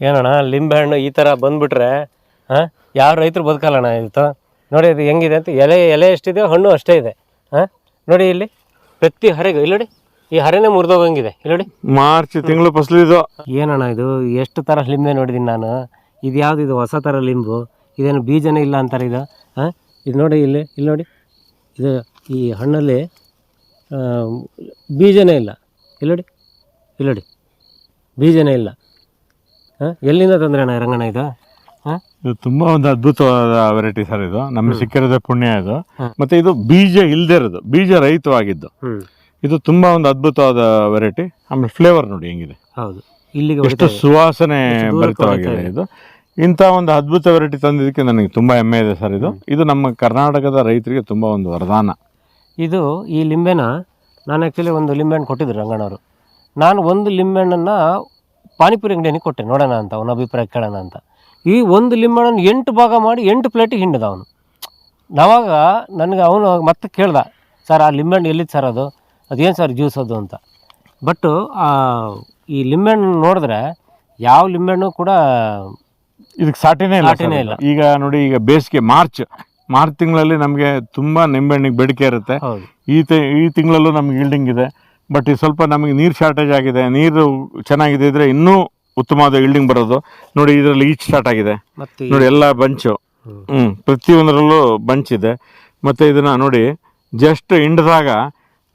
ಏನಣ್ಣ ಲಿಂಬೆ ಹಣ್ಣು ಈ ಥರ ಬಂದುಬಿಟ್ರೆ ಹಾಂ ಯಾವ ರೈತರು ಬದುಕಲ್ಲಣ್ಣ ಇದು ನೋಡಿ ಅದು ಹೆಂಗಿದೆ ಅಂತ ಎಲೆ ಎಲೆ ಎಷ್ಟಿದೆ ಹಣ್ಣು ಅಷ್ಟೇ ಇದೆ. ಹಾಂ ನೋಡಿ ಇಲ್ಲಿ ಪ್ರತಿ ಹರೆಗೂ ಇಲ್ಲಿ ನೋಡಿ ಈ ಹರೆನೇ ಮುರಿದೋಗಂಗಿದೆ ಇಲ್ಲಿ ನೋಡಿ. ಮಾರ್ಚ್ ತಿಂಗಳು ಫಸಲು ಇದು. ಏನಣ್ಣ ಇದು? ಎಷ್ಟು ಥರ ಲಿಂಬೆ ನೋಡಿದ್ದೀನಿ ನಾನು. ಇದು ಯಾವುದು ಇದು ಹೊಸ ಥರ ಲಿಂಬು? ಇದೇನು ಬೀಜನೇ ಇಲ್ಲ ಅಂತಾರೆ ಇದು? ಹಾಂ ಇದು ನೋಡಿ ಇಲ್ಲಿ ಇಲ್ಲಿ ನೋಡಿ. ಇದು ಈ ಹಣ್ಣಲ್ಲಿ ಬೀಜನೇ ಇಲ್ಲ. ಇಲ್ಲಿ ನೋಡಿ ಇಲ್ಲಿ ನೋಡಿ. ಬೀಜನೇ ಇಲ್ಲ. ಎಲ್ಲಿಂದ ತಂದ್ರೆ ಅಣ್ಣ ರಂಗಣ್ಣ ಇದು? ಇದು ತುಂಬಾ ಒಂದು ಅದ್ಭುತವಾದ ವೆರೈಟಿ ಸರ್ ಇದು. ನಮ್ಗೆ ಸಿಕ್ಕಿರೋದೇ ಪುಣ್ಯ ಇದು. ಮತ್ತೆ ಇದು ಬೀಜ ಇಲ್ದೇ ಇರೋದು. ಬೀಜ ರಹಿತವಾಗಿದ್ದು. ಇದು ತುಂಬಾ ಒಂದು ಅದ್ಭುತವಾದ ವೆರೈಟಿ ಆಮೇಲೆ ಫ್ಲೇವರ್ ನೋಡಿ ಹೆಂಗಿದೆ. ಹೌದು. ಇಲ್ಲಿಗೆ ಎಷ್ಟು ಸುವಾಸನೆ ಭರಿತವಾಗಿದೆ ಇದು. ಇಂಥ ಒಂದು ಅದ್ಭುತ ವೆರೈಟಿ ತಂದಿದ್ದಕ್ಕೆ ನನಗೆ ತುಂಬಾ ಹೆಮ್ಮೆ ಇದೆ ಸರ್ ಇದು. ಇದು ನಮ್ಮ ಕರ್ನಾಟಕದ ರೈತರಿಗೆ ತುಂಬಾ ಒಂದು ವರದಾನ. ಇದು ಈ ಲಿಂಬೆನ ನಾನು ಆ್ಯಕ್ಚುಲಿ ಒಂದು ಲಿಂಬೆಹಣ್ಣು ಕೊಟ್ಟಿದ್ರು ರಂಗಣ್ಣವರು. ನಾನು ಒಂದು ಲಿಂಬೆಹಣ್ಣನ್ನು ಪಾನಿಪುರಿ ಅಂಗಡಿಯನ್ನು ಕೊಟ್ಟೆ ನೋಡೋಣ ಅಂತ ಅವನ ಅಭಿಪ್ರಾಯ ಕೇಳೋಣ ಅಂತ. ಈ ಒಂದು ಲಿಂಬಣ್ಣನ ಎಂಟು ಭಾಗ ಮಾಡಿ ಎಂಟು ಪ್ಲೇಟಿಗೆ ಹಿಂಡಿದ ಅವನು. ನಾವಾಗ ನನಗೆ ಅವನು ಮತ್ತೆ ಕೇಳ್ದ ಸರ್ ಆ ಲಿಂಬೆಹಣ್ಣು ಎಲ್ಲಿತ್ತು ಸರ್ ಅದು? ಅದೇನು ಸರ್ ಜ್ಯೂಸ್ ಅದು ಅಂತ. ಬಟ್ಟು ಈ ಲಿಂಬೆಹಣ್ಣು ನೋಡಿದ್ರೆ ಯಾವ ಲಿಂಬೆಹಣ್ಣು ಕೂಡ ಇದಕ್ಕೆ ಸಾಟಿನೇ ಇಲ್ಲ ಸಾಟಿನೇ ಇಲ್ಲ. ಈಗ ನೋಡಿ ಈಗ ಬೇಸಿಗೆ ಮಾರ್ಚ್ ಮಾರ್ಚ್ ತಿಂಗಳಲ್ಲಿ ನಮಗೆ ತುಂಬಾ ನಿಂಬೆಹಣ್ಣಿಗೆ ಬೇಡಿಕೆ ಇರುತ್ತೆ. ಹೌದು. ಈ ತಿ ಈ ತಿಂಗಳಲ್ಲೂ ನಮ್ಗೆ ಈಲ್ಡಿಂಗ್ ಇದೆ. ಬಟ್ ಇದು ಸ್ವಲ್ಪ ನಮಗೆ ನೀರು ಶಾರ್ಟೇಜ್ ಆಗಿದೆ ನೀರು ಚೆನ್ನಾಗಿದೆ ಇದ್ರೆ ಇನ್ನೂ ಉತ್ತಮವಾದ ಇಲ್ಡಿಂಗ್ ಬರೋದು. ನೋಡಿ ಇದರಲ್ಲಿ ಈಚ್ ಸ್ಟಾರ್ಟ್ ಆಗಿದೆ. ನೋಡಿ ಎಲ್ಲ ಬಂಚು. ಹ್ಞೂ ಪ್ರತಿಯೊಂದರಲ್ಲೂ ಬಂಚ್ ಇದೆ. ಮತ್ತು ಇದನ್ನು ನೋಡಿ ಜಸ್ಟ್ ಹಿಂಡಿದಾಗ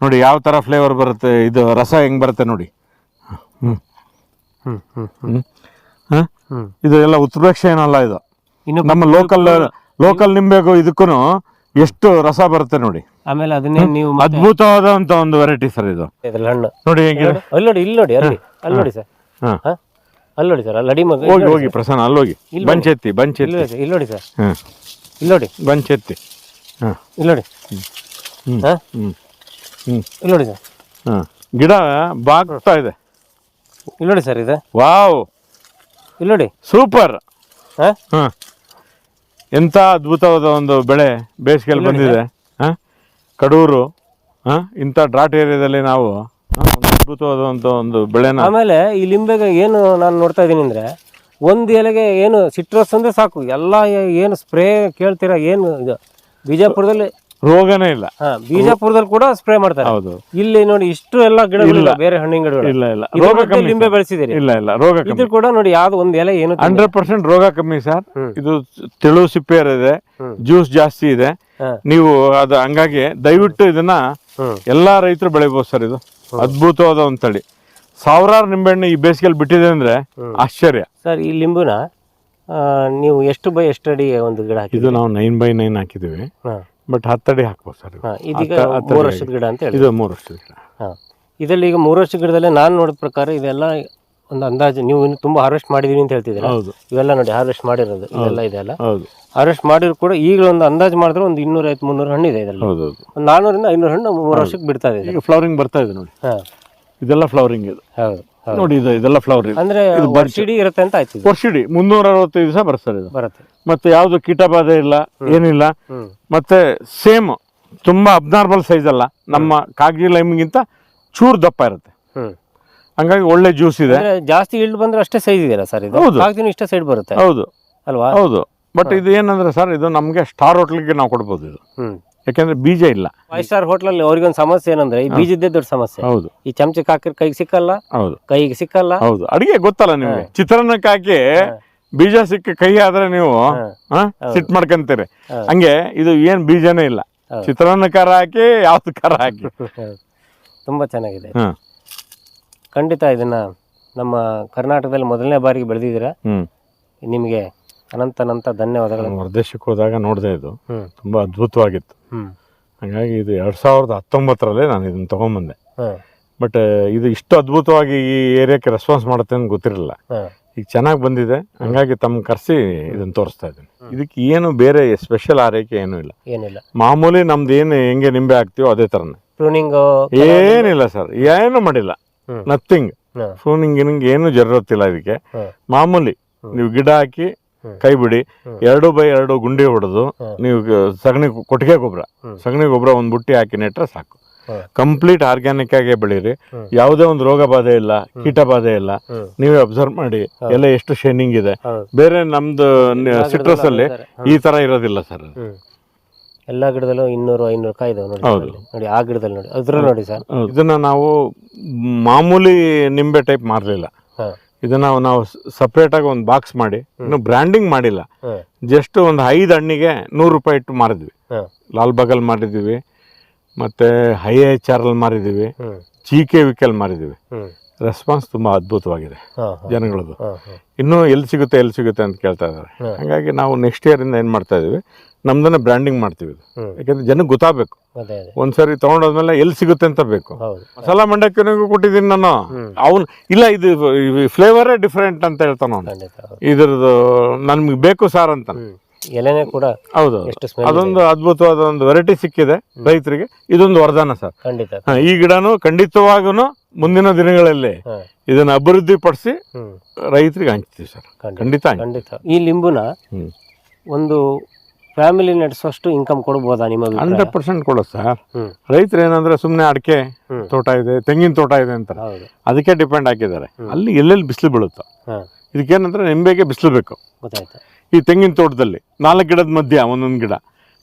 ನೋಡಿ ಯಾವ ಥರ ಫ್ಲೇವರ್ ಬರುತ್ತೆ ಇದು ರಸ ಹೆಂಗೆ ಬರುತ್ತೆ ನೋಡಿ. ಹ್ಞೂ ಹ್ಞೂ ಹ್ಞೂ ಹ್ಞೂ ಹಾಂ? ಇದು ಎಲ್ಲ ಉತ್ಪ್ರೇಕ್ಷ ಏನಲ್ಲ ಇದು. ನಮ್ಮ ಲೋಕಲ್ ಲೋಕಲ್ ನಿಂಬೆಗೂ ಇದಕ್ಕೂ ಎಷ್ಟು ರಸ ಬರುತ್ತೆ ನೋಡಿ. ಆಮೇಲೆ ಅದನ್ನೇ ನೀವು ಅದ್ಭುತವಾದಂತ ಒಂದು ವೆರೈಟಿ ಸರ್ ಇದು. ಇದ್ರಲ್ಲಿ ಹಣ್ಣು. ನೋಡಿ ಹೇಗಿದೆ? ಅಲ್ಲಿ ನೋಡಿ ಇಲ್ಲಿ ನೋಡಿ ಅಲ್ಲಿ. ಅಲ್ಲಿ ನೋಡಿ ಸರ್ ಹಾಂ. ಹಾ? ಅಲ್ಲಿ ನೋಡಿ ಸರ್ ಅಲ್ಲಿ ಅಡಿ ಮಗ. ಹೋಗಿ ಹೋಗಿ ಪ್ರಸನ್ನ ಅಲ್ಲಿ ಹೋಗಿ. ಬಂಚೆತ್ತಿ ಬಂಚೆತ್ತಿ ಇಲ್ಲಿ ನೋಡಿ ಇಲ್ಲಿ ನೋಡಿ ಸರ್ ಹಾಂ. ಇಲ್ಲಿ ನೋಡಿ. ಬಂಚೆತ್ತಿ. ಹಾಂ. ಇಲ್ಲಿ ನೋಡಿ. ಹಾ? ಇಲ್ಲಿ ನೋಡಿ ಸರ್ ಹಾಂ. ಗಿಡ ಬಾಗ್ತಾ ಇದೆ. ಇಲ್ಲಿ ನೋಡಿ ಸರ್ ಇದೆ. ವಾವ್. ಇಲ್ಲಿ ನೋಡಿ. ಸೂಪರ್. ಹಾಂ? ಹಾಂ. ಎಂಥ ಅದ್ಭುತವಾದ ಒಂದು ಬೆಳೆ ಬೇಸಿಗೆಯಲ್ಲಿ ಬಂದಿದೆ ಹಾಂ? ಕಡೂರು ಹಾಂ? ಇಂಥ ಡ್ರಾಟ್ ಏರಿಯಾದಲ್ಲಿ ನಾವು ಒಂದು ಅದ್ಭುತವಾದಂಥ ಒಂದು ಬೆಳೆನ ಆಮೇಲೆ ಈ ಲಿಂಬೆಗೆ ಏನು ನಾನು ನೋಡ್ತಾ ಇದ್ದೀನಿ ಅಂದ್ರೆ ಒಂದು ಎಲೆಗೆ ಏನು ಸಿಟ್ರಸ್ ಅಂದ್ರೆ ಸಾಕು. ಎಲ್ಲ ಏನು ಸ್ಪ್ರೇ ಕೇಳ್ತೀರಾ ಏನು ಇದು? ಬಿಜಾಪುರದಲ್ಲಿ ರೋಗನೇ ಇಲ್ಲ. ಬಿಜಾಪುರದಲ್ಲಿ ಕೂಡ ಸ್ಪ್ರೇ ಮಾಡ್ತಾರೆ. ಹೌದು. ಇಲ್ಲಿ ನೋಡಿ ಇಷ್ಟು ಎಲ್ಲ ಗಿಡಗಳಿಲ್ಲ ಬೇರೆ ಹಣ್ಣಿನ ಗಿಡಗಳು. ಇಲ್ಲ ಇಲ್ಲ. ರೋಗ ಕಮ್ಮಿ ಲಿಂಬೆ ಬೆಳೆಸಿದಿರಿ ಇಲ್ಲ ಇಲ್ಲ. ರೋಗ ಇದು ಕೂಡ ನೋಡಿ ಯಾವ್ದು ಒಂದ್ ಎಲೆ ಏನು. ಹಂಡ್ರೆಡ್ ಪರ್ಸೆಂಟ್ ರೋಗ ಕಮ್ಮಿ ಸರ್. ಇದು ತೆಳು ಸಿಪ್ಪೆ ಇದೆ. ಜ್ಯೂಸ್ ಜಾಸ್ತಿ ಇದೆ. ನೀವು ಅದು ಹಂಗಾಗಿ ದಯವಿಟ್ಟು ಇದನ್ನ ಎಲ್ಲಾ ರೈತರು ಬೆಳಿಬಹುದು ಸರ್ ಇದು. ಅದ್ಭುತವಾದ ಒಂದ್ ತಳಿ ಸಾವಿರಾರು ನಿಂಬೆಹಣ್ಣು ಈ ಬೇಸಿಗೆಯಲ್ಲಿ ಬಿಟ್ಟಿದೆ ಅಂದ್ರೆ ಆಶ್ಚರ್ಯ. ಸರ್ ಈ ಲಿಂಬುನ ನೀವು ಎಷ್ಟು ಬೈ ಎಷ್ಟು ಅಡಿ ಒಂದು ಗಿಡ ಇದು ನಾವು ನೈನ್ ಬೈ ನೈನ್ ಹಾಕಿದ್ದೀವಿ. ಹಾಂ. ಬಟ್ ಹತ್ತಡಿ ಹಾಕ್ಬೋದು ಸರ್ ಇದು. ಇದೀಗ ಮೂರು ವರ್ಷದ ಗಿಡ ಅಂತ ಹೇಳಿ ಇದು ಮೂರು ವರ್ಷದ ಗಿಡ. ಹಾಂ ಇದರಲ್ಲಿ ಈಗ ಮೂರು ವರ್ಷದ ಗಿಡದಲ್ಲೇ ನಾನು ನೋಡಿದ ಪ್ರಕಾರ ಇದೆಲ್ಲ ಒಂದು ಅಂದಾಜು ನೀವು ಇನ್ನು ತುಂಬ ಹಾರ್ವೆಸ್ಟ್ ಮಾಡಿದೀನಿ ಅಂತ ಹೇಳ್ತಿದ್ದೀರಾ? ಹೌದು. ಇವೆಲ್ಲ ನೋಡಿ ಹಾರ್ವೆಸ್ಟ್ ಮಾಡಿರೋದು ಇದೆಲ್ಲ ಇದೆಲ್ಲ ಹೌದು. ಹಾರ್ವೆಸ್ಟ್ ಮಾಡಿದ್ರು ಕೂಡ ಈಗ ಒಂದು ಅಂದಾಜು ಮಾಡಿದ್ರೆ ಒಂದು ಇನ್ನೂರೈವತ್ತು ಮುನ್ನೂರು ಹಣ್ಣು ಇದೆ ಇದರಲ್ಲಿ. ಹೌದು ಹೌದು. ಒಂದು ನಾನ್ನೂರಿಂದ ಐನೂರು ಹಣ್ಣು ಮೂರು ವರ್ಷಕ್ಕೆ ಬಿಡ್ತಾ ಇದೆ. ಈಗ ಫ್ಲವರಿಂಗ್ ಬರ್ತಾ ಇದೆ ನೋಡಿ. ಹಾಂ. ಇದೆಲ್ಲ ಫ್ಲವರಿಂಗ್ ಇದು. ಹೌದು. ನೋಡಿ ಇದು ಇದೆಲ್ಲ ಫ್ಲವರ್ ಅಂದ್ರೆ ವರ್ಷಿಡಿ ಇರುತ್ತೆ ಅಂತ ಆಯ್ತು ಇದು. ವರ್ಷಿಡಿ ಮುನ್ನೂರ ಅರವತ್ತೈದು ದಿವಸ ಬರ್ತಾರೆ ಇದು. ಬರುತ್ತೆ. ಮತ್ತೆ ಯಾವುದು ಕೀಟಬಾಧೆ ಇಲ್ಲ ಏನಿಲ್ಲ. ಮತ್ತೆ ಸೇಮ್ ತುಂಬಾ ಅಬ್ನಾರ್ಮಲ್ ಸೈಜ್ ಅಲ್ಲ. ನಮ್ಮ ಕಾಗಜಿ ಲೈಮ್ಗಿಂತ ಚೂರು ದಪ್ಪ ಇರುತ್ತೆ. ಹಂಗಾಗಿ ಒಳ್ಳೆ ಜ್ಯೂಸ್ ಇದೆ. ಅಂದರೆ ಜಾಸ್ತಿ ಇಲ್ಡ್ ಬಂದ್ರೆ ಅಷ್ಟೇ ಸೈಜ್ ಇದೆಯಲ್ಲ ಸರ್ ಇದು? ಹೌದು. ಹಾಕ್ತೀನಿ ಇಷ್ಟೇ ಸೈಡ್ ಬರುತ್ತೆ. ಹೌದು. ಅಲ್ವಾ? ಹೌದು. ಬಟ್ ಇದು ಏನಂದ್ರೆ ಸರ್ ಇದು ನಮಗೆ ಸ್ಟಾರ್ ಹೋಟ್ಲಿಗೆ ನಾವು ಕೊಡ್ಬೋದು ಇದು. ಯಾಕೆಂದ್ರೆ ಬೀಜ ಇಲ್ಲ. ಫೈವ್ ಸ್ಟಾರ್ ಹೋಟ್ಲಲ್ಲಿ ಅವ್ರಿಗೊಂದು ಸಮಸ್ಯೆ ಏನಂದ್ರೆ ಈ ಬೀಜದ್ದೇ ದೊಡ್ಡ ಸಮಸ್ಯೆ. ಹೌದು. ಈ ಚಮಚಕ್ಕೆ ಹಾಕಿದ್ರೆ ಕೈಗೆ ಸಿಕ್ಕಲ್ಲ ಹೌದು. ಕೈಗೆ ಸಿಕ್ಕಲ್ಲ. ಹೌದು. ಅಡಿಗೆ ಗೊತ್ತಲ್ಲ ನಿಮ್ಗೆ. ಚಿತ್ರಾನ್ನಕ್ಕೆ ಹಾಕಿ ಬೀಜ ಸಿಕ್ಕ ಕೈ ಆದ್ರೆ ನೀವು ಸಿಟ್ ಮಾಡ್ಕೊಂತೀರಿ. ಹಂಗೆ ಇದು ಏನ್ ಬೀಜನೇ ಇಲ್ಲ. ಚಿತ್ರಾನ್ನ ಖಾರ ಹಾಕಿ ಯಾವ್ದು ಖಾರ ಹಾಕಿ. ತುಂಬಾ ಚೆನ್ನಾಗಿದೆ. ಖಂಡಿತ ಇದನ್ನ ನಮ್ಮ ಕರ್ನಾಟಕದಲ್ಲಿ ಮೊದಲನೇ ಬಾರಿಗೆ ಬೆಳೆದಿದ್ದೀರಾ. ನಿಮಗೆ ಅನಂತ ಅನಂತ ಧನ್ಯವಾದಗಳು. ಹೊರದೇಶಕ್ಕೆ ಹೋದಾಗ ನೋಡಿದೆ ಇದು. ತುಂಬಾ ಅದ್ಭುತವಾಗಿತ್ತು. ಹಾಗಾಗಿ ಇದು ಎರಡ್ ಸಾವಿರದ ಹತ್ತೊಂಬತ್ತರಲ್ಲೇ ನಾನು ಇದನ್ನ ತೊಗೊಂಬಂದೆ. ಬಟ್ ಇದು ಇಷ್ಟು ಅದ್ಭುತವಾಗಿ ಈ ಏರಿಯಾಕ್ಕೆ ರೆಸ್ಪಾನ್ಸ್ ಮಾಡುತ್ತೆ ಅಂತ ಗೊತ್ತಿರಲಿಲ್ಲ. ಈಗ ಚೆನ್ನಾಗಿ ಬಂದಿದೆ. ಹಂಗಾಗಿ ತಮ್ಮ ಕರೆಸಿ ಇದನ್ನ ತೋರಿಸ್ತಾ ಇದ್ದೀನಿ. ಇದಕ್ಕೆ ಏನು ಬೇರೆ ಸ್ಪೆಷಲ್ ಆರೈಕೆ ಏನೂ ಇಲ್ಲ. ಏನಿಲ್ಲ. ಮಾಮೂಲಿ ನಮ್ದು ಏನು ಹೆಂಗೆ ನಿಂಬೆ ಹಾಕ್ತೀವೋ ಅದೇ ಥರನೇ ಪ್ರೂನಿಂಗ್ ಏನಿಲ್ಲ ಸರ್. ಏನು ಮಾಡಿಲ್ಲ. ನಥಿಂಗ್ ಪ್ರೂನಿಂಗ್ ಗಿನಿಂಗ್ ಏನು ಜರೂರತ್ತಿಲ್ಲ ಇದಕ್ಕೆ. ಮಾಮೂಲಿ ನೀವು ಗಿಡ ಹಾಕಿ. ಕೈ ಬಿಡಿ. ಎರಡು ಬೈ ಎರಡು ಗುಂಡಿ ಹೊಡೆದು. ನೀವು ಸಗಣಿ ಕೊಟ್ಟಿಗೆ ಗೊಬ್ಬರ. ಸಗಣಿ ಗೊಬ್ಬರ ಒಂದು ಬುಟ್ಟಿ ಹಾಕಿ ನೆಟ್ರೆ ಸಾಕು. ಕಂಪ್ಲೀಟ್ ಆರ್ಗ್ಯಾನಿಕ್ ಆಗಿ ಬೆಳೀರಿ. ಯಾವುದೇ ಒಂದು ರೋಗ ಬಾಧೆ ಇಲ್ಲ ಕೀಟ ಬಾಧೆ ಇಲ್ಲ. ನೀವೇ ಅಬ್ಸರ್ವ್ ಮಾಡಿ ಎಲ್ಲ ಎಷ್ಟು ಶೈನಿಂಗ್ ಇದೆ. ಬೇರೆ ನಮ್ದು ಸಿಟ್ರಸ್ ಅಲ್ಲಿ ಈ ತರ ಇರೋದಿಲ್ಲ ಸರ್ ಎಲ್ಲಾ ಗಿಡದಲ್ಲೂ ಇನ್ನೂರು ಐನೂರು ಕಾಯಿ ಇದಾವೆ ನೋಡಿ. ನೋಡಿ ಆ ಗಿಡದಲ್ಲಿ ನೋಡಿ. ಅದ್ರ ನೋಡಿ ಸರ್. ಇದನ್ನ ನಾವು ಮಾಮೂಲಿ ನಿಂಬೆ ಟೈಪ್ ಮಾರಲಿಲ್ಲ. ಹಾ. ಇದನ್ನ ನಾವು ಸಪ್ರೇಟ್ ಆಗಿ ಒಂದು ಬಾಕ್ಸ್ ಮಾಡಿ ಇನ್ನು ಬ್ರ್ಯಾಂಡಿಂಗ್ ಮಾಡಿಲ್ಲ. ಜಸ್ಟ್ ಒಂದು ಐದು ಹಣ್ಣಿಗೆ ನೂರು ರೂಪಾಯಿ ಇಟ್ಟು ಮಾರಿದ್ವಿ. ಲಾಲ್ ಬಾಗಲ್ ಮಾರಿದ್ದೀವಿ ಮತ್ತೆ ಹೈ ಎಚ್ ಆರ್ ಅಲ್ಲಿ ಮಾರಿದ್ವಿ ಜಿ ಕೆ ವಿಕೆಲ್ ಮಾರಿದ್ದೀವಿ ರೆಸ್ಪಾನ್ಸ್ ತುಂಬಾ ಅದ್ಭುತವಾಗಿದೆ ಜನಗಳದ್ದು. ಇನ್ನೂ ಎಲ್ಲಿ ಸಿಗುತ್ತೆ ಎಲ್ಲಿ ಸಿಗುತ್ತೆ ಅಂತ ಕೇಳ್ತಾ ಇದ್ದಾರೆ. ಹಾಗಾಗಿ ನಾವು ನೆಕ್ಸ್ಟ್ ಇಯರ್ ಇಂದ ಏನು ಮಾಡ್ತಾ ಇದೀವಿ? ನಮ್ದನ್ನ ಬ್ರ್ಯಾಂಡಿಂಗ್ ಮಾಡ್ತೀವಿ ಇದು. ಹ್ಮ್. ಯಾಕಂದ್ರೆ ಜನಕ್ಕೆ ಗೊತ್ತಾಗಬೇಕು. ಅದೇ ಅದೇ. ಒಂದ್ಸರಿ ತಗೊಂಡೋದ್ಮೇಲೆ ಎಲ್ಲಿ ಸಿಗುತ್ತೆ ಅಂತ ಬೇಕು. ಹೌದು. ಮಸಾಲ ಮಂಡಕ್ಕಿನಿಗೂ ಕೊಟ್ಟಿದ್ದೀನಿ ನಾನು. ಹ್ಮ್. ಅವನು ಇಲ್ಲ ಇದು ಫ್ಲೇವರೇ ಡಿಫ್ರೆಂಟ್ ಅಂತ ಹೇಳ್ತಾನ ಅವನು. ಖಂಡಿತ ಹೌದು. ಇದ್ರದ್ದು ನನ್ಗೆ ಬೇಕು ಸಾರ್ ಅಂತ. ಹ್ಮ್. ಎಲೆನೇ ಕೂಡ ಹೌದು ಎಷ್ಟು ಅದೊಂದು ಅದ್ಭುತವಾದ ಒಂದು ವೆರೈಟಿ ಸಿಕ್ಕಿದೆ ರೈತರಿಗೆ. ಇದೊಂದು ವರದಾನ ಸರ್. ಖಂಡಿತ. ಹಾ, ಈ ಗಿಡನು ಖಂಡಿತವಾಗೂ ಮುಂದಿನ ದಿನಗಳಲ್ಲಿ ಹಾ. ಇದನ್ನ ಅಭಿವೃದ್ಧಿ ಪಡಿಸಿ ಹ್ಮ್. ರೈತರಿಗೆ ಹಂಚ್ತೀವಿ ಸರ್. ಖಂಡಿತ ಖಂಡಿತ ಖಂಡಿತ. ಈ ಲಿಂಬುನ ಹ್ಮ್. ಒಂದು ಫ್ಯಾಮಿಲಿ ನಡೆಸುವಷ್ಟು ಇನ್ಕಮ್ ಕೊಡ್ಬೋದಾ ನಿಮಗೆ? ಹಂಡ್ರೆಡ್ ಪರ್ಸೆಂಟ್ ಕೊಡೋದು ಸರ್ ಹ್ಮ್. ರೈತರು ಏನಂದ್ರೆ ಸುಮ್ಮನೆ ಅಡಿಕೆ ಹ್ಮ್. ತೋಟ ಇದೆ ತೆಂಗಿನ ತೋಟ ಇದೆ ಅಂತ ಹೌದು. ಅದಕ್ಕೆ ಡಿಪೆಂಡ್ ಹಾಕಿದ್ದಾರೆ. ಅಲ್ಲಿ ಎಲ್ಲೆಲ್ಲಿ ಬಿಸಿಲು ಬೀಳುತ್ತೋ. ಹಾ. ಇದಕ್ಕೇನಂದ್ರೆ ನಿಂಬೆಗೆ ಬಿಸಿಲು ಬೇಕು. ಗೊತ್ತಾಯ್ತು. ಈ ತೆಂಗಿನ ತೋಟದಲ್ಲಿ ನಾಲ್ಕು ಗಿಡದ ಮಧ್ಯ ಒಂದೊಂದು ಗಿಡ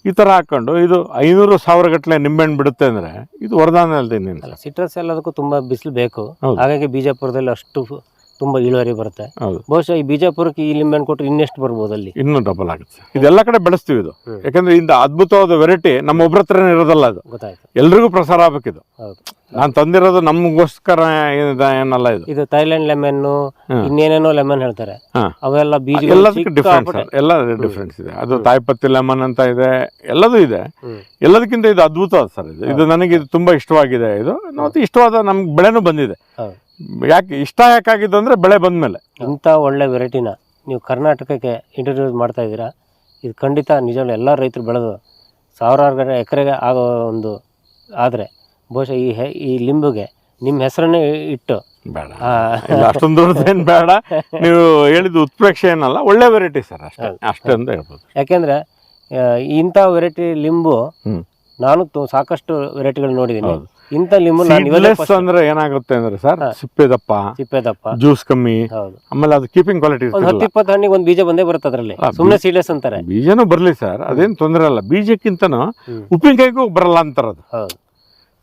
ಈ ಥರ ಹಾಕೊಂಡು ಇದು ಐನೂರು ಸಾವಿರ ಗಟ್ಟಲೆ ನಿಂಬೆಹಣ್ಣು ಬಿಡುತ್ತೆ ಅಂದರೆ ಇದು ವರದಾನ ಅಲ್ಲದೆ ಇನ್ನೇನು ಅಲ್ಲ ಸಿಟ್ರಸ್ ಎಲ್ಲದಕ್ಕೂ ತುಂಬಾ ಬಿಸಿಲು ಬೇಕು. ಹೌದು. ಹಾಗಾಗಿ ಬಿಜಾಪುರದಲ್ಲಿ ಅಷ್ಟು ತುಂಬಾ ಇಳುವರಿ ಬರುತ್ತೆ. ಹೌದು. ಬಹುಶಃ ಈ ಬಿಜಾಪುರಕ್ಕೆ ಈ ಲಿಂಬೆಹಣ್ಣು ಕೊಟ್ಟರೆ ಇನ್ನೆಷ್ಟು ಬರ್ಬೋದು ಅಲ್ಲಿ? ಇನ್ನೂ ಡಬಲ್ ಆಗುತ್ತೆ. ಇದೆಲ್ಲ ಕಡೆ ಬೆಳೆಸ್ತೀವಿ ಇದು. ಯಾಕಂದ್ರೆ ಇಂದ ಅದ್ಭುತವಾದ ವೆರೈಟಿ ನಮ್ಮ ಒಬ್ಬರ ಹತ್ರನೇ ಇರೋದಲ್ಲ ಅದು. ಗೊತ್ತಾಯ್ತು. ಎಲ್ರಿಗೂ ಪ್ರಸಾರ ಆಗ್ಬೇಕಿದು. ಹೌದು. ನಾನು ತಂದಿರೋದು ನಮಗೋಸ್ಕರ ಏನಲ್ಲ ಇದು. ಇದು ಥೈಲ್ಯಾಂಡ್ ಲೆಮನ್. ಇನ್ನೇನೇನೋ ಲೆಮನ್ ಹೇಳ್ತಾರೆ. ಹಾ. ಅವೆಲ್ಲ ಬೀಜ ಎಲ್ಲದಕ್ಕೂ ಡಿಫ್ರೆನ್ಸ್ ಎಲ್ಲ ಡಿಫ್ರೆನ್ಸ್ ಇದೆ. ಅದು ತಾಯಿಪತ್ತಿ ಲೆಮನ್ ಅಂತ ಇದೆ ಎಲ್ಲದೂ ಇದೆ. ಎಲ್ಲದಕ್ಕಿಂತ ಇದು ಅದ್ಭುತ ಸರ್ ಇದು. ಇದು ನನಗೆ ಇದು ತುಂಬಾ ಇಷ್ಟವಾಗಿದೆ ಇದು. ಮತ್ತು ಇಷ್ಟವಾದ ನಮ್ಗೆ ಬೆಳೆನೂ ಬಂದಿದೆ. ಯಾಕೆ ಇಷ್ಟ ಯಾಕಾಗಿದ್ದು ಅಂದ್ರೆ ಬೆಳೆ ಬಂದ್ಮೇಲೆ. ಇಂಥ ಒಳ್ಳೆ ವೆರೈಟಿನ ನೀವು ಕರ್ನಾಟಕಕ್ಕೆ ಇಂಟ್ರೊಡ್ಯೂಸ್ ಮಾಡ್ತಾ ಇದ್ದೀರಾ ಇದು ಖಂಡಿತ ನಿಜವಾಗ್ಲೂ ಎಲ್ಲ ರೈತರು ಬೆಳೆದು ಸಾವಿರಾರು ಗಂಟೆ ಎಕರೆಗೆ ಆಗೋ ಒಂದು ಆದರೆ ಬಹುಶಃ ಈ ಹೆ ಈ ಲಿಂಬುಗೆ ನಿಮ್ಮ ಹೆಸರನ್ನೇ ಇಟ್ಟು. ಬೇಡ. ಇಲ್ಲ ಅಷ್ಟೊಂದು ದೊಡ್ಡದೇನು ಬೇಡ. ನೀವು ಹೇಳಿದ ಉತ್ಪ್ರೇಕ್ಷೆ ಏನಲ್ಲ ಒಳ್ಳೆ ವೆರೈಟಿ ಸರ್ ಅಷ್ಟೇ. ಅಷ್ಟೇ ಅಂತ ಹೇಳ್ಬೋದು. ಯಾಕೆಂದರೆ ಇಂಥ ವೆರೈಟಿ ಲಿಂಬು ಹ್ಮ್. ನಾನು ತು- ಸಾಕಷ್ಟು ವೆರೈಟಿಗಳು ನೋಡಿದ್ದೀನಿ ಇಂಥ ಲಿಂಬು ನಾನು ಸೀಡ್ಲೆಸ್ ಅಂದ್ರೆ ಏನಾಗುತ್ತೆ ಅಂದ್ರೆ ಸರ್ ಸಿಪ್ಪೆ ದಪ್ಪ ಸಿಪ್ಪೆ ದಪ್ಪ ಜ್ಯೂಸ್ ಕಮ್ಮಿ ಹೌದು. ಆಮೇಲೆ ಅದು ಕೀಪಿಂಗ್ ಕ್ವಾಲಿಟಿ ಒಂದು ಹತ್ತು ಇಪ್ಪತ್ತು ಹಣ್ಣಿಗೆ ಒಂದು ಬೀಜ ಬಂದೇ ಬರುತ್ತೆ ಅದರಲ್ಲಿ. ಆ, ಸುಮ್ಮನೆ ಸೀಡ್ಲೆಸ್ ಅಂತಾರೆ. ಬೀಜನೂ ಬರ್ಲಿ ಸರ್ ಅದೇನು ತೊಂದರೆ ಅಲ್ಲ. ಬೀಜಕ್ಕಿಂತನೂ ಹ್ಮ್. ಉಪ್ಪಿನಕಾಯಿಗೂ ಬರಲ್ಲ ಅಂತಾರದು. ಹೌದು.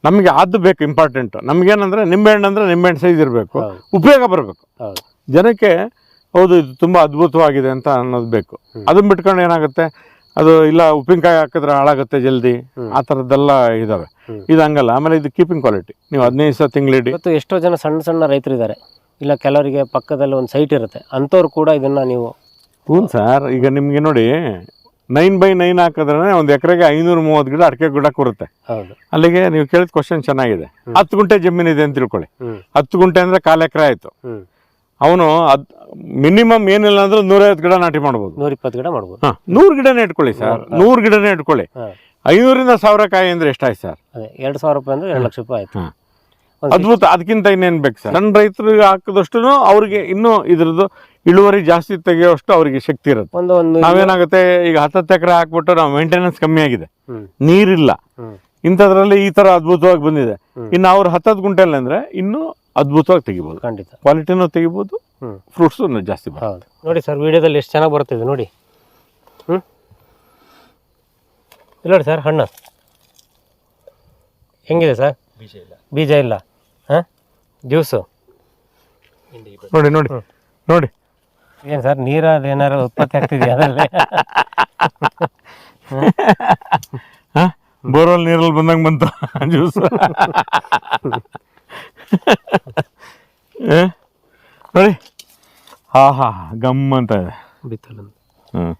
ನಮಗೆ ಅದು ಬೇಕು ಇಂಪಾರ್ಟೆಂಟ್ ನಮಗೇನಂದ್ರೆ ನಿಂಬೆಹಣ್ಣು ಅಂದರೆ ನಿಂಬೆಹಣ್ಣು ಸೈಜ್ ಇರಬೇಕು. ಉಪಯೋಗ ಬರಬೇಕು. ಜನಕ್ಕೆ ಹೌದು ಇದು ತುಂಬ ಅದ್ಭುತವಾಗಿದೆ ಅಂತ ಅನ್ನೋದು ಬೇಕು. ಅದನ್ನ ಬಿಟ್ಕೊಂಡು ಏನಾಗುತ್ತೆ? ಅದು ಇಲ್ಲ ಉಪ್ಪಿನಕಾಯಿ ಹಾಕಿದ್ರೆ ಹಾಳಾಗುತ್ತೆ ಜಲ್ದಿ. ಆ ಥರದ್ದೆಲ್ಲ ಇದ್ದಾವೆ. ಇದು ಹಂಗಲ್ಲ. ಆಮೇಲೆ ಇದು ಕೀಪಿಂಗ್ ಕ್ವಾಲಿಟಿ ನೀವು ಹದಿನೈದು ಸಾವಿರ ತಿಂಗಳಿಡಿ. ಮತ್ತು ಎಷ್ಟೋ ಜನ ಸಣ್ಣ ಸಣ್ಣ ರೈತರು ಇದ್ದಾರೆ ಇಲ್ಲ ಕೆಲವರಿಗೆ ಪಕ್ಕದಲ್ಲಿ ಒಂದು ಸೈಟ್ ಇರುತ್ತೆ. ಅಂಥವ್ರು ಕೂಡ ಇದನ್ನು ನೀವು ಹ್ಞೂ ಸರ್. ಈಗ ನಿಮಗೆ ನೋಡಿ ನೈನ್ ಬೈ ನೈನ್ ಹಾಕಿದ್ರೆ ಒಂದು ಎಕರೆಗೆ ಐನೂರ ಮೂವತ್ತು ಗಿಡ ಅಡಿಕೆ ಗಿಡ ಕೊರುತ್ತೆ. ಹೌದು. ಅಲ್ಲಿಗೆ ನೀವು ಕೇಳಿದ ಕ್ವಶನ್ ಚೆನ್ನಾಗಿದೆ. ಹತ್ತು ಗುಂಟೆ ಜಮೀನಿದೆ ಅಂತ ತಿಳ್ಕೊಳ್ಳಿ. ಹತ್ತು ಗುಂಟೆ ಅಂದ್ರೆ ಕಾಲು ಎಕರೆ ಆಯ್ತು. ಅವನು ಅದ್ ಮಿನಿಮಮ್ ಏನಿಲ್ಲ ಅಂದ್ರೆ ನೂರೈವತ್ತು ಗಿಡ ನಾಟಿ ಮಾಡ್ಬೋದು. ನೂರ ಇಪ್ಪತ್ತು ಗಿಡ ಮಾಡ್ಬೋದು. ಹಾಂ ನೂರು ಗಿಡನೇ ಇಟ್ಕೊಳ್ಳಿ ಸರ್. ನೂರು ಗಿಡನೇ ಇಟ್ಕೊಳ್ಳಿ. ಐನೂರಿಂದ ಸಾವಿರ ಕಾಯಿ ಅಂದ್ರೆ ಎಷ್ಟಾಯ್ತು ಸರ್? ಎರಡು ಸಾವಿರ ರೂಪಾಯಿ ಅಂದ್ರೆ ಎರಡು ಲಕ್ಷ ರೂಪಾಯಿ ಆಯ್ತು. ಅದ್ಭುತ. ಅದಕ್ಕಿಂತ ಇನ್ನೇನು ಬೇಕು ಸರ್? ಸಣ್ಣ ರೈತರಿಗೆ ಹಾಕಿದಷ್ಟು ಅವ್ರಿಗೆ ಇನ್ನೂ ಇದ್ರದ್ದು ಇಳುವರಿ ಜಾಸ್ತಿ ತೆಗೆಯುವಷ್ಟು ಅವರಿಗೆ ಶಕ್ತಿ ಇರುತ್ತೆ. ಒಂದು ಒಂದು ನಾವೇನಾಗುತ್ತೆ ಈಗ ಹತ್ತತ್ತು ಎಕರೆ ಹಾಕ್ಬಿಟ್ಟು ನಾವು ಮೇಂಟೆನೆನ್ಸ್ ಕಮ್ಮಿ ಆಗಿದೆ. ನೀರಿಲ್ಲ. ಇಂಥದ್ರಲ್ಲಿ ಈ ತರ ಅದ್ಭುತವಾಗಿ ಬಂದಿದೆ. ಇನ್ನು ಅವ್ರು ಹತ್ತದ ಗುಂಟೆಲ್ ಅಂದ್ರೆ ಇನ್ನೂ ಅದ್ಭುತವಾಗಿ ತೆಗಿಬೋದು. ಖಂಡಿತ. ಕ್ವಾಲಿಟಿನೂ ತೆಗಿಬೋದು ಫ್ರೂಟ್ಸ್ ಜಾಸ್ತಿ ಬರುತ್ತೆ. ನೋಡಿ ಸರ್ ವಿಡಿಯೋದಲ್ಲಿ ಎಷ್ಟು ಚೆನ್ನಾಗಿ ಬರ್ತಿದೆ ನೋಡಿ. ಹ್ಞೂ ಇಲ್ಲ ನೋಡಿ ಸರ್ ಹಣ್ಣು. ಹೆಂಗಿದೆ ಸರ್? ಬೀಜ ಇಲ್ಲ. ಬೀಜ ಇಲ್ಲ. ಹಾಂ? ಜ್ಯೂಸು. ನೋಡಿ ನೋಡಿ. ನೋಡಿ. ಏನು ಸರ್ ನೀರ ಏನಾರು ಉತ್ಪತ್ತಿ ಆಗ್ತಿದೆಯಾ ಅದರಲ್ಲಿ? ಹಾ? ಬೋರ್ವೆಲ್ ನೀರಲ್ಲಿ ಬಂದಂಗೆ ಬಂತು ಜ್ಯೂಸ್ ನೋಡಿ. ಹಾ ಹಾ ಗಮ್ ಅಂತ ಇದೆ. ಬಿತ್ತಲ್ಲ ಹ್ಮ್.